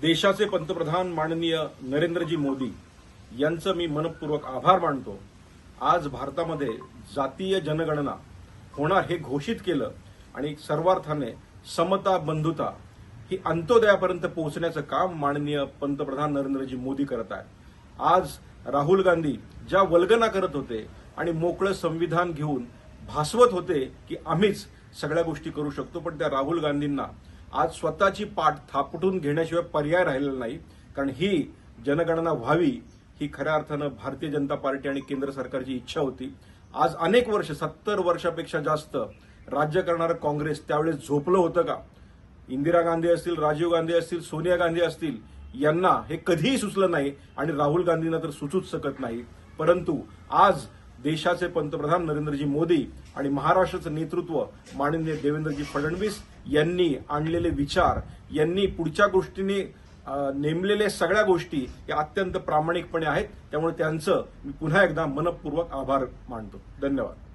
देशाचे पंतप्रधान माननीय नरेंद्रजी मोदी यांचं मी मनपूर्वक आभार मानतो. आज भारतामध्ये जातीय जनगणना होणार हे घोषित केलं आणि सर्वार्थाने समता बंधुता ही अंत्योदयापर्यंत पोहोचण्याचं काम माननीय पंतप्रधान नरेंद्रजी मोदी करत आहेत. आज राहुल गांधी ज्या वल्गना करत होते आणि मोकळं संविधान घेऊन भासवत होते की आम्हीच सगळ्या गोष्टी करू शकतो पण त्या राहुल गांधींना आज स्वतःची पाठ थापटून घेण्याशिवाय पर्याय राहिलेला नाही कारण ही जनगणना व्हावी ही खऱ्या अर्थानं भारतीय जनता पार्टी आणि केंद्र सरकारची इच्छा होती. आज अनेक वर्ष सत्तर वर्षापेक्षा जास्त राज्य करणारं काँग्रेस त्यावेळेस झोपलं होतं का? इंदिरा गांधी असतील राजीव गांधी असतील सोनिया गांधी असतील यांना हे कधीही सुचलं नाही आणि राहुल गांधींना तर सुचूच शकत नाही. परंतु आज देशाचे पंतप्रधान नरेंद्रजी मोदी आणि महाराष्ट्राचं नेतृत्व माननीय देवेंद्रजी फडणवीस यांनी आणलेले विचार यांनी पुढच्या गोष्टीने नेमलेले नेमलेल्या सगळ्या गोष्टी या अत्यंत प्रामाणिकपणे आहेत. त्यामुळे त्यांचं मी पुन्हा एकदा मनपूर्वक आभार मानतो. धन्यवाद.